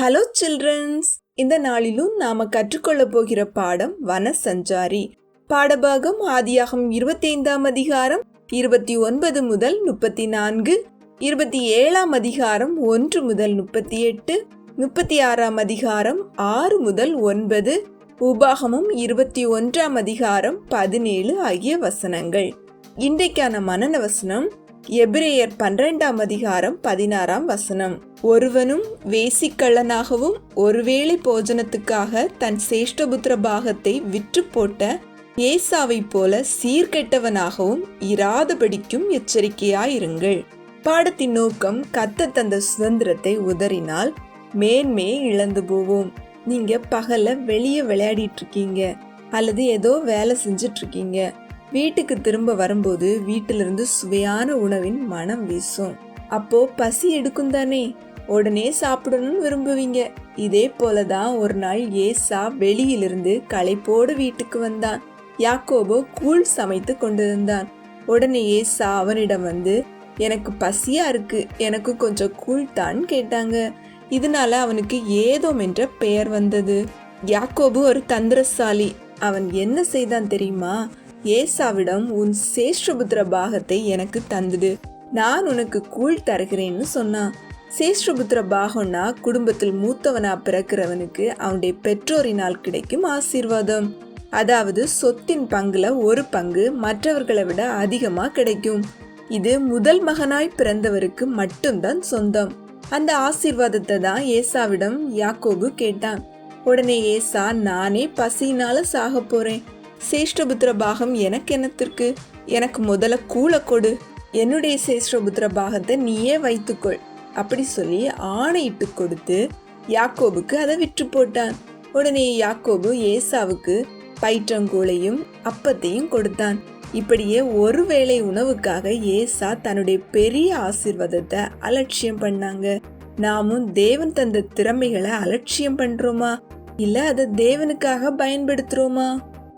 Hello children's இந்த நாளிலும் நாம கற்றுக்கொள்ள போகிற பாடம் வன சஞ்சாரி பாடபாகம் ஆதியாகம் இருபத்தி ஐந்தாம் அதிகாரம் இருபத்தி ஒன்பது முதல் முப்பத்தி நான்கு இருபத்தி ஏழாம் அதிகாரம் ஒன்று முதல் முப்பத்தி எட்டு முப்பத்தி ஆறாம் அதிகாரம் ஆறு முதல் ஒன்பது உபாகமும் இருபத்தி ஒன்றாம் அதிகாரம் பதினேழு ஆகிய வசனங்கள். இன்றைக்கான மனன வசனம் எபிரேயர் பன்னிரெண்டாம் அதிகாரம் பதினாறாம் வசனம். ஒருவனும் வேசிக்கள்ளனாகவும் ஒருவேளை போஜனத்துக்காக தன் சேஷ்டபுத்திர பாகத்தை விற்று போட்ட ஏசாவை போல சீர்கெட்டவனாகவும் இராதபடிக்கும் எச்சரிக்கையாயிருங்கள். பாடத்தின் நோக்கம் கத்த தந்த சுதந்திரத்தை உதறினால் மேன்மே இழந்து போவோம். நீங்க பகல வெளியே விளையாடிட்டு இருக்கீங்க அல்லது ஏதோ வேலை செஞ்சிட்டு இருக்கீங்க. வீட்டுக்கு திரும்ப வரும்போது வீட்டிலிருந்து சுவையான உணவின் மனம் வீசும். அப்போ பசி எடுக்கும் தானே? உடனே சாப்பிடணும்னு விரும்புவீங்க. இதே போலதான் ஒரு நாள் ஏசா வெளியிலிருந்து களைப்போடு வீட்டுக்கு வந்தான். யாக்கோபோ கூழ் சமைத்து கொண்டிருந்தான். உடனே ஏசா அவனிடம் வந்து எனக்கு பசியா இருக்கு. எனக்கு கொஞ்சம் கூழ் தான் கேட்டாங்க. இதனால அவனுக்கு ஏதோம் என்ற பெயர் வந்தது. யாக்கோபு ஒரு தந்திரசாலி. அவன் என்ன செய்தான் தெரியுமா? ஏசாவிடம் உன் சேஷ்டபுத்திர பாகத்தை எனக்கு தந்துடு நான் உனக்கு கூழ் தருகிறேன்னு சொன்னான். சேஷ்டபுத்திர பாகம்னா குடும்பத்தில் மூத்தவனா பிறக்கிறவனுக்கு அவனுடைய பெற்றோரினால் கிடைக்கும் ஆசீர்வாதம். அதாவது சொத்தின் பங்குல ஒரு பங்கு மற்றவர்களை விட அதிகமா கிடைக்கும். இது முதல் மகனாய் பிறந்தவருக்கு மட்டும்தான் சொந்தம். அந்த ஆசீர்வாதத்தை தான் ஏசாவிடம் யாக்கோபு கேட்டான். உடனே ஏசா நானே பசியினால சாக போறேன். சேஷ்டபுத்திர பாகம் எனக்கு என்னத்திற்கு எனக்கு முதல்ல கூலை கொடு. என்னுடைய சேஷ்டபுத்திர பாகத்தை நீயே வைத்துக்கொள். அப்படி சொல்லி ஆணையிட்டு கொடுத்து யாக்கோபுக்கு அதை விற்று போட்டான். உடனே யாக்கோபு ஏசாவுக்கு பயிற்றங்கூளையும் அப்பத்தையும் கொடுத்தான். இப்படியே ஒருவேளை உணவுக்காக ஏசா தன்னுடைய பெரிய ஆசிர்வாதத்தை அலட்சியம் பண்ணாங்க. நாமும் தேவன் தந்த திறமைகளை அலட்சியம் பண்றோமா? இல்ல அதை தேவனுக்காக பயன்படுத்துறோமா?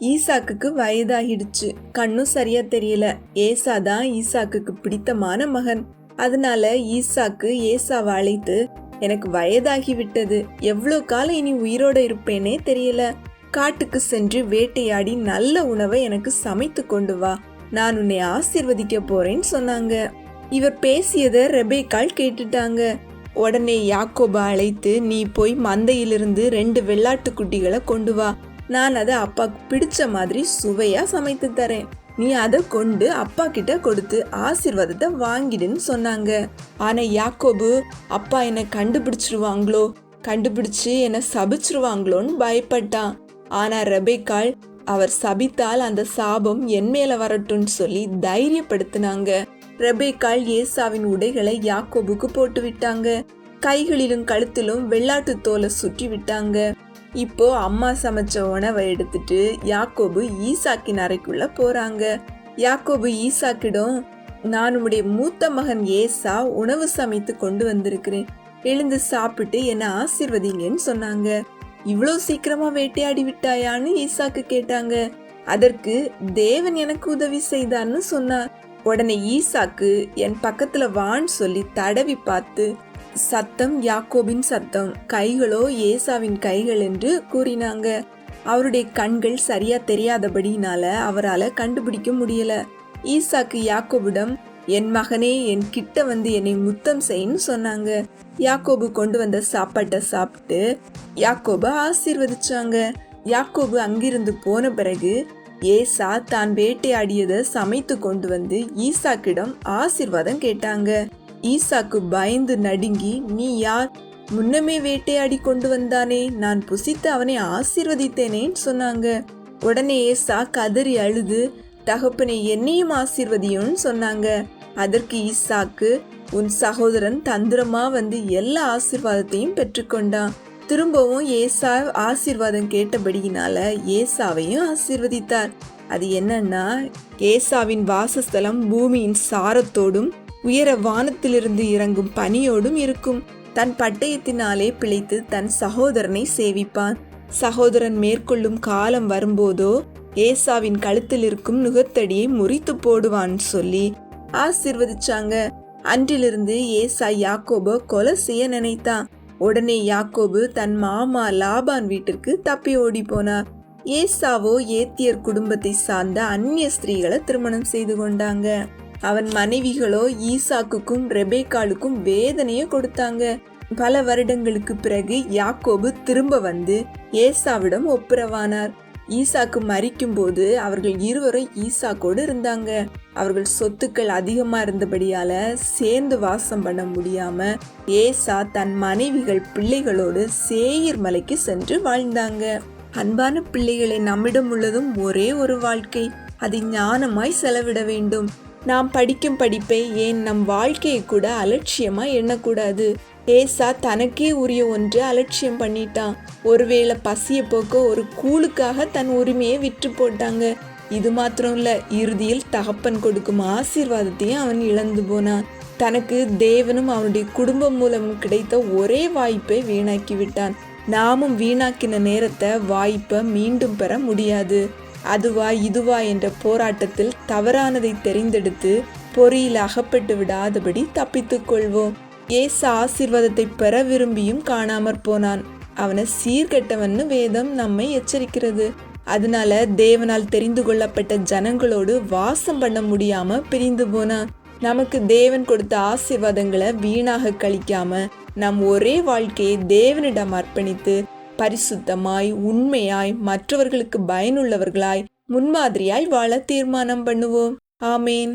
ஈசாக்குக்கு வயதாகிடுச்சு. கண்ணும் சரியா தெரியல. ஏசா தான் ஈசாக்குக்கு பிடித்தமான மகன். அதனால ஈசாக்கு ஏசாவை அழைத்து எனக்கு வயதாகி விட்டது எவ்வளோ காலம் இனி உயிரோட இருப்பேனே தெரியல. காட்டுக்கு சென்று வேட்டையாடி நல்ல உணவை எனக்கு சமைத்து கொண்டு வா. நான் உன்னை ஆசிர்வதிக்க போறேன்னு சொன்னாங்க. இவர் பேசியதை ரெபேக்கால் கேட்டுட்டாங்க. உடனே யாக்கோபா அழைத்து நீ போய் மந்தையிலிருந்து ரெண்டு வெள்ளாட்டு குட்டிகளை கொண்டு வா. நான் அதை அப்பாக்கு பிடிச்ச மாதிரி சுவையாக சமைத்து தரேன். நீ அதை கொண்டு அப்பா கிட்ட கொடுத்து ஆசிர்வாதத்தை வாங்கிடுன்னு சொன்னாங்க. ஆனா யாக்கோபு அப்பா என்னை கண்டுபிடிச்சிருவாங்களோ? கண்டுபிடிச்சு என்னை சபிச்சிருவாங்களோன்னு பயப்பட்டான். ஆனா ரெபேக்காள் அவர் சபித்தால் அந்த சாபம் என் மேல வரட்டும்னு சொல்லி தைரியப்படுத்தினாங்க. ரெபேக்காள் ஏசாவின் உடைகளை யாக்கோபுக்கு போட்டு விட்டாங்க கைகளிலும் கழுத்திலும் வெள்ளாட்டு தோலை சுற்றி விட்டாங்க இப்போ அம்மா சமைச்ச உணவை எடுத்துட்டு யாக்கோபு ஈசாக்கின் அறைக்குள்ள போறாங்க. யாக்கோபு ஈசாக்கிடம் நான் உடைய மூத்த மகன் ஏசா உணவு சமைத்து கொண்டு வந்திருக்கிறேன். எழுந்து சாப்பிட்டு என்ன ஆசிர்வதிங்கன்னு சொன்னாங்க. இவ்வளோ சீக்கிரமா வேட்டையாடி விட்டாயான்னு ஈசாக்கு கேட்டாங்க. அதற்கு தேவன் எனக்கு உதவி செய்தான்னு சொன்னார். உடனே ஈசாக்கு என் பக்கத்துல வான்னு சொல்லி தடவி பார்த்து சத்தம் யாக்கோபின் சத்தம். கைகளோ ஏசாவின் கைகள் என்று கூறினாங்க. அவருடைய கண்கள் சரியா தெரியாதபடினால அவரால் கண்டுபிடிக்க முடியல. ஈசாக்கு யாக்கோபிடம் என் மகனே என் கிட்ட வந்து என்னை முத்தம் செய்யன்னு சொன்னாங்க. யாக்கோபு கொண்டு வந்த சாப்பாட்டை சாப்பிட்டு யாக்கோபு ஆசீர்வதிச்சாங்க. யாக்கோபு அங்கிருந்து போன பிறகு ஏசா தான் வேட்டையாடியதை சமைத்து கொண்டு வந்து ஈசாக்கிடம் ஆசிர்வாதம் கேட்டாங்க. ஈசாக்கு பயந்து நடுங்கி நீ யார்? முன்னமே வேட்டையாடி கொண்டு வந்தானே நான் புசித்து அவனை ஆசீர்வதித்தேனேன்னு சொன்னாங்க. உடனே ஏசா கதறி அழுது தகப்பனை என்னையும் ஆசீர்வதியும்னு சொன்னாங்க. அதற்கு ஈசாக்கு உன் சகோதரன் தந்திரமா வந்து எல்லா ஆசிர்வாதத்தையும் பெற்றுக்கொண்டான் திரும்பவும் ஏசா ஆசீர்வாதம் கேட்டபடியினால ஏசாவையும் ஆசிர்வதித்தார். அது என்னன்னா ஏசாவின் வாசஸ்தலம் பூமியின் சாரத்தோடும் உயர வானத்திலிருந்து இறங்கும் பனியோடும் இருக்கும். தன் பட்டயத்தினாலே பிழைத்து தன் சகோதரனை சேவிப்பான். சகோதரன் மேற்கொள்ளும் காலம் வரும்போதோ ஏசாவின் கழுத்தில் இருக்கும் நுகத்தடியை முறித்து போடுவான்னு சொல்லி ஆசிர்வதிச்சாங்க. அன்றிலிருந்து ஏசா யாக்கோப கொலை செய்ய நினைத்தான். உடனே யாக்கோபு தன் மாமா லாபான் வீட்டிற்கு தப்பி ஓடி போனார் ஏசாவோ ஏத்தியர் குடும்பத்தை சார்ந்த அந்நிய ஸ்திரீகளை திருமணம் செய்து கொண்டாங்க. அவன் மனைவிகளோ ஈசாக்குக்கும் ரெபேக்காளுக்கும் வேதனையை கொடுத்தாங்க. பல வருடங்களுக்கு பிறகு யாக்கோபு திரும்ப வந்து ஏசாவிடம் ஒப்புரவானார். ஈசாக்கு மறிக்கும்போது அவர்கள் இருவரும் ஈசாக்கோடு இருந்தாங்க. அவர்கள் சொத்துக்கள் அதிகமா இருந்தபடியால சேர்ந்து வாசம் பண்ண முடியாம ஏசா தன் மனைவிகள் பிள்ளைகளோடு சேயிர் மலைக்கு சென்று வாழ்ந்தாங்க. அன்பான பிள்ளைகளை நம்மிடம் உள்ளதும் ஒரே ஒரு வாழ்க்கை. அதை ஞானமாய் செலவிட வேண்டும். நாம் படிக்கும் படிப்பை ஏன் நம் வாழ்க்கையை கூட அலட்சியமாக எண்ணக்கூடாது? ஏசா தனக்கே உரிய ஒன்று அலட்சியம் பண்ணிட்டான். ஒருவேளை பசிய போக்க ஒரு கூழுக்காக தன் உரிமையை விற்று போட்டாங்க. இது மாத்திரம் இல்லை இறுதியில் தகப்பன் கொடுக்கும் ஆசீர்வாதத்தையும் அவன் இழந்து போனான். தனக்கு தேவனும் அவனுடைய குடும்பம் மூலம் கிடைத்த ஒரே வாய்ப்பை வீணாக்கி விட்டான் நாமும் வீணாக்கின நேரத்தை வாய்ப்பை மீண்டும் பெற முடியாது. அதுவா இதுவா என்ற போராட்டத்தில் தவறானதை தெரிந்தெடுத்து பொறியில் அகப்பட்டு விடாதபடி தப்பித்துக் கொள்வோம். ஏசு ஆசீர்வாதத்தை பெற விரும்பியும் காணாமற் போனான். அவனை சீர்கெட்டவன்னு வேதம் நம்மை எச்சரிக்கிறது. அதனால தேவனால் தெரிந்து கொள்ளப்பட்ட ஜனங்களோடு வாசம் பண்ண முடியாம பிரிந்து போனான் நமக்கு தேவன் கொடுத்த ஆசீர்வாதங்களை வீணாக கழிக்காம நம் ஒரே வாழ்க்கையை தேவனிடம் அர்ப்பணித்து பரிசுத்தமாய் உண்மையாய் மற்றவர்களுக்கு பயனுள்ளவர்களாய் முன்மாதிரியாய் வாழ தீர்மானம் பண்ணுவோம். ஆமேன்.